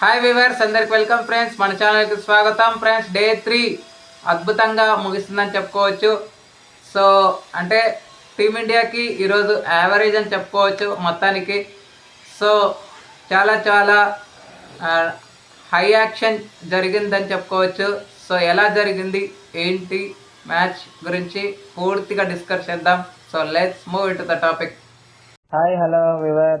Hi viewers అందరికి welcome friends మన ఛానల్కి స్వాగతం ఫ్రెండ్స్ డే త్రీ అద్భుతంగా ముగిస్తుందని చెప్పుకోవచ్చు. సో అంటే టీమిండియాకి ఈరోజు యావరేజ్ అని చెప్పుకోవచ్చు మొత్తానికి. సో చాలా చాలా హై యాక్షన్ జరిగిందని చెప్పుకోవచ్చు. సో ఎలా జరిగింది? ఏంటి? మ్యాచ్ గురించి పూర్తిగా డిస్కస్ చేద్దాం. So let's move it the topic hi hello viewer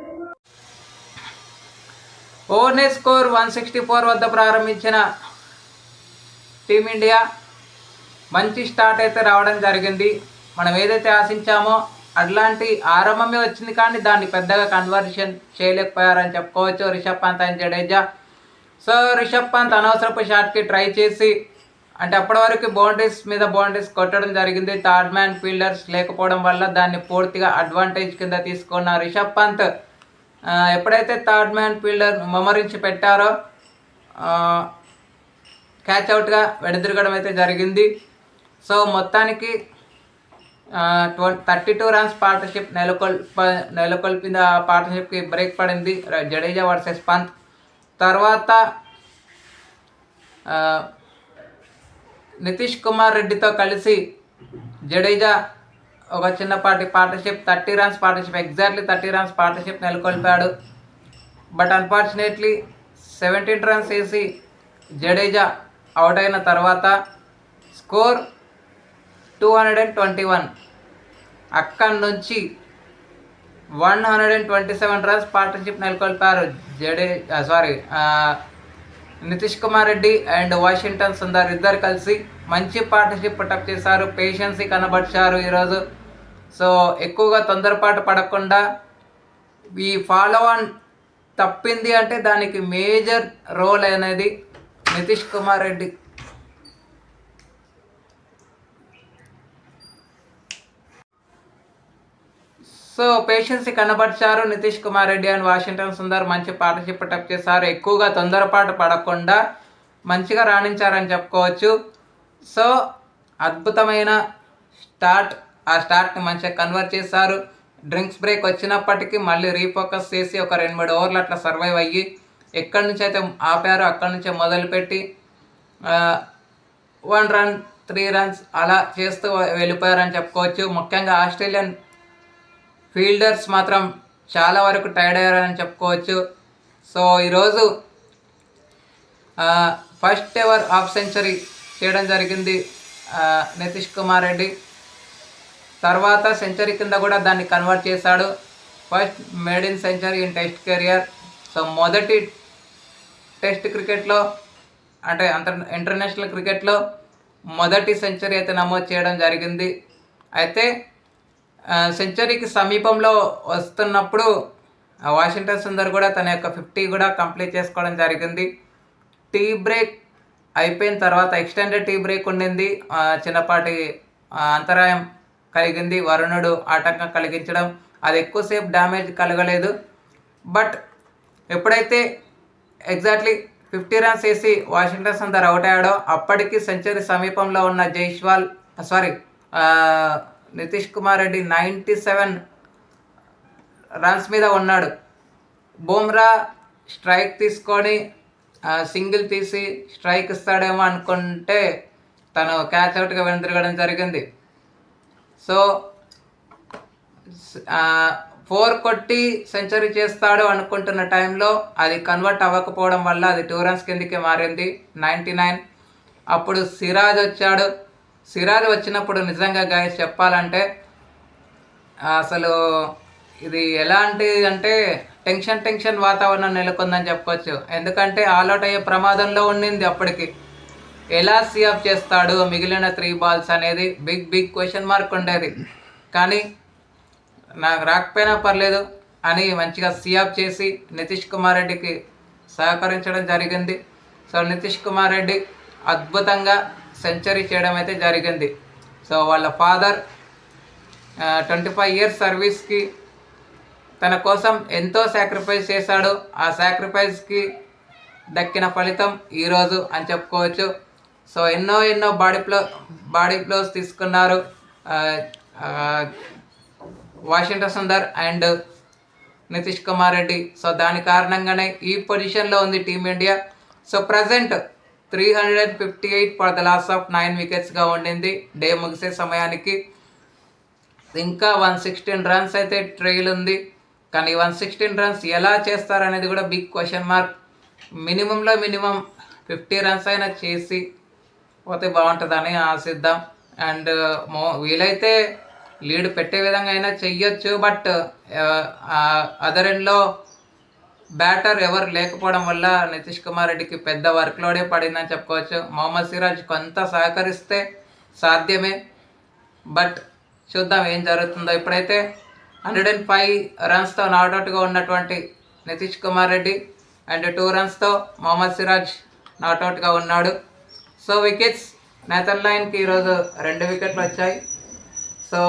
ఓవర్నే score one sixty four వద్ద ప్రారంభించిన టీమిండియా మంచి స్టార్ట్ అయితే రావడం జరిగింది. మనం ఏదైతే ఆశించామో అట్లాంటి ఆరంభమే వచ్చింది కానీ దాన్ని పెద్దగా కన్వర్షన్ చేయలేకపోయారని చెప్పుకోవచ్చు. రిషబ్ పంత్ అండ్ జడేజా. సో రిషబ్ పంత్ అనవసరపు షాట్కి ట్రై చేసి అంటే అప్పటి వరకు బౌండరీస్ మీద బౌండరీస్ కొట్టడం జరిగింది. థర్డ్ మ్యాన్ ఫీల్డర్స్ లేకపోవడం వల్ల దాన్ని పూర్తిగా అడ్వాంటేజ్ కింద తీసుకున్న రిషబ్ పంత్ ఎప్పుడైతే థర్డ్ మ్యాన్ ఫీల్డర్ మమరించి పెట్టారో క్యాచ్ అవుట్గా వెడదిరగడం అయితే జరిగింది. సో మొత్తానికి థర్టీ టూ రన్స్ పార్ట్నర్షిప్ నెలకొల్ప నెలకొల్పింది ఆ పార్ట్నర్షిప్కి బ్రేక్ పడింది. జడేజా వర్సెస్ పంత్. తర్వాత నితీష్ కుమార్ రెడ్డితో కలిసి జడేజా ఒక చిన్నపాటి partnership thirty runs partnership exactly thirty runs partnership నెలకొల్పాడు. But unfortunately seventeen runs వేసి జడేజా అవుట్ అయిన తర్వాత score two hundred and twenty one. అక్కడి నుంచి one hundred and twenty seven runs partnership నెలకొల్పారు జడే sorry Nitish Kumar Reddy and Washington Sundar ఇద్దరు కలిసి మంచి partnership పుట్టప్ చేశారు. పేషెన్సీ కనబరిచారు ఈరోజు. సో ఎక్కువగా తొందరపాటు పడకుండా ఈ ఫాలో ఆన్ తప్పింది అంటే దానికి మేజర్ రోల్ అనేది నితీష్ కుమార్ రెడ్డి. సో పేషెన్సీ కనబరిచారు నితీష్ కుమార్ రెడ్డి అండ్ వాషింగ్టన్ సుందర్. మంచి పార్ట్నర్షిప్ టప్ చేశారు. ఎక్కువగా తొందరపాటు పడకుండా మంచిగా రాణించారని చెప్పుకోవచ్చు. సో అద్భుతమైన స్టార్ట్ ఆ స్టార్ట్ని మంచిగా కన్వర్ట్ చేశారు. డ్రింక్స్ బ్రేక్ వచ్చినప్పటికీ మళ్ళీ రీఫోకస్ చేసి ఒక రెండు మూడు ఓవర్లు అట్లా సర్వైవ్ అయ్యి ఎక్కడి నుంచి అయితే ఆపారో అక్కడి నుంచే మొదలుపెట్టి వన్ రన్ త్రీ రన్స్ అలా చేస్తూ వెళ్ళిపోయారని చెప్పుకోవచ్చు. ముఖ్యంగా ఆస్ట్రేలియన్ ఫీల్డర్స్ మాత్రం చాలా వరకు టైర్డ్ అయ్యారని చెప్పుకోవచ్చు. సో ఈరోజు ఫస్ట్ ఎవర్ హాఫ్ సెంచరీ చేయడం జరిగింది నితీష్ కుమార్ రెడ్డి. తర్వాత సెంచరీ కింద కూడా దాన్ని కన్వర్ట్ చేశాడు. First made in century in test career so మొదటి టెస్ట్ క్రికెట్లో అంటే అంతర్ ఇంటర్నేషనల్ క్రికెట్లో మొదటి సెంచరీ అయితే నమోదు చేయడం జరిగింది. అయితే సెంచరీకి సమీపంలో వస్తున్నప్పుడు వాషింగ్టన్ సుందర్ కూడా తన యొక్క ఫిఫ్టీ కూడా కంప్లీట్ చేసుకోవడం జరిగింది. టీ బ్రేక్ అయిపోయిన తర్వాత ఎక్స్టెండెడ్ టీ బ్రేక్ ఉండింది. చిన్నపాటి అంతరాయం కలిగింది. వరుణుడు ఆటంకం కలిగించడం అది ఎక్కువసేపు డ్యామేజ్ కలగలేదు. బట్ ఎప్పుడైతే ఎగ్జాక్ట్లీ ఫిఫ్టీ రన్స్ వేసి వాషింగ్టన్ సుందర్ అవుట్ అయ్యాడో అప్పటికి సెంచరీ సమీపంలో ఉన్న Jaiswal sorry Nitish Kumar Reddy ninety seven runs మీద ఉన్నాడు. బూమ్రా స్ట్రైక్ తీసుకొని సింగిల్ తీసి స్ట్రైక్ ఇస్తాడేమో అనుకుంటే తను క్యాచ్ అవుట్గా వెనుదిరగడం జరిగింది. సో ఫోర్ కొట్టి సెంచరీ చేస్తాడు అనుకుంటున్న టైంలో అది కన్వర్ట్ అవ్వకపోవడం వల్ల అది టూ రన్స్ కిందకి మారింది. Ninety nine. అప్పుడు సిరాజ్ వచ్చాడు. సిరాజ్ వచ్చినప్పుడు నిజంగా గాయస్ చెప్పాలంటే అసలు ఇది ఎలాంటిది అంటే టెన్షన్ టెన్షన్ వాతావరణం నెలకొందని చెప్పొచ్చు ఎందుకంటే ఆల్అౌట్ అయ్యే ప్రమాదంలో ఉండింది అప్పటికి. ఎలా సీఅప్ చేస్తాడు మిగిలిన త్రీ బాల్స్ అనేది బిగ్ బిగ్ క్వశ్చన్ మార్క్ ఉండేది. కానీ నాకు రాకపోయినా పర్లేదు అని మంచిగా సీఅప్ చేసి నితీష్ కుమార్ రెడ్డికి సహకరించడం జరిగింది. సో నితీష్ కుమార్ రెడ్డి అద్భుతంగా సెంచరీ చేయడం అయితే జరిగింది. సో వాళ్ళ ఫాదర్ ట్వంటీ ఫైవ్ ఇయర్స్ సర్వీస్కి తన కోసం ఎంతో సాక్రిఫైస్ చేశాడు. ఆ సాక్రిఫైస్కి దక్కిన ఫలితం ఈరోజు అని చెప్పుకోవచ్చు. సో ఎన్నో ఎన్నో బాడీ ప్లో బాడీ ప్లోస్ తీసుకున్నారు Washington Sundar and Nitish Kumar Reddy. So దాని కారణంగానే ఈ పొజిషన్లో ఉంది Team India so present three hundred and fifty eight for the loss of nine వికెట్స్గా ఉండింది డే ముగిసే సమయానికి. ఇంకా వన్ సిక్స్టీన్ రన్స్ అయితే ట్రైల్ ఉంది. కానీ వన్ సిక్స్టీన్ రన్స్ ఎలా చేస్తారనేది కూడా బిగ్ క్వశ్చన్ మార్క్. మినిమంలో మినిమం ఫిఫ్టీ రన్స్ అయినా చేసి పోతే బాగుంటుందని ఆశిద్దాం. అండ్ మో వీలైతే లీడ్ పెట్టే విధంగా అయినా చెయ్యొచ్చు బట్ అదర్ ఎండ్లో బ్యాటర్ ఎవరు లేకపోవడం వల్ల నితీష్ కుమార్ రెడ్డికి పెద్ద వర్క్లోడే పడిందని చెప్పుకోవచ్చు. మొహమ్మద్ సిరాజ్ కొంత సహకరిస్తే సాధ్యమే. బట్ చూద్దాం ఏం జరుగుతుందో. ఇప్పుడైతే హండ్రెడ్ అండ్ ఫైవ్ రన్స్తో నాట్అవుట్గా ఉన్నటువంటి నితీష్ కుమార్ రెడ్డి అండ్ టూ రన్స్తో మొహమ్మద్ సిరాజ్ నాట్అవుట్గా ఉన్నాడు. సో వికెట్స్ నేతన్ లైన్కి ఈరోజు రెండు వికెట్లు వచ్చాయి. సో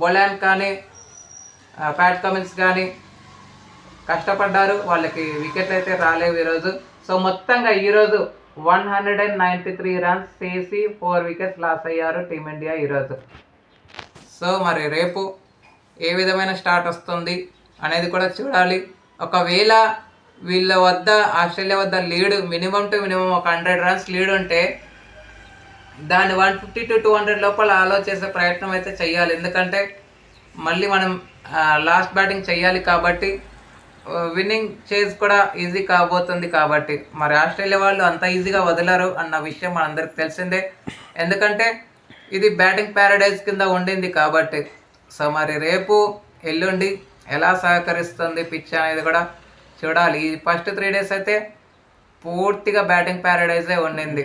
బొలాన్ కానీ ఫ్యాట్ ప్యాట్ కమిన్స్ కానీ కష్టపడ్డారు. వాళ్ళకి వికెట్లు అయితే రాలేవు ఈరోజు సో మొత్తంగా ఈరోజు one hundred and ninety three runs చేసి ఫోర్ వికెట్స్ లాస్ అయ్యారు టీమిండియా ఈరోజు సో మరి రేపు ఏ విధమైన స్టార్ట్ వస్తుంది అనేది కూడా చూడాలి. ఒకవేళ వీళ్ళ వద్ద ఆస్ట్రేలియా వద్ద లీడ్ మినిమం టు మినిమం ఒక హండ్రెడ్ రన్స్ లీడ్ ఉంటే దాన్ని one fifty to two hundred లోపల ఆలో చేసే ప్రయత్నం అయితే చేయాలి ఎందుకంటే మళ్ళీ మనం లాస్ట్ బ్యాటింగ్ చేయాలి కాబట్టి విన్నింగ్ చేజ్ కూడా ఈజీ కాబోతుంది కాబట్టి. మరి ఆస్ట్రేలియా వాళ్ళు అంత ఈజీగా వదలరు అన్న విషయం మనందరికి తెలిసిందే. ఎందుకంటే ఇది బ్యాటింగ్ ప్యారడైజ్ కింద ఉండింది కాబట్టి. సో మరి రేపు ఎల్లుండి ఎలా సహకరిస్తుంది పిచ్ అనేది కూడా చూడాలి. ఈ ఫస్ట్ త్రీ డేస్ అయితే పూర్తిగా బ్యాటింగ్ ప్యారడైజే ఉండింది.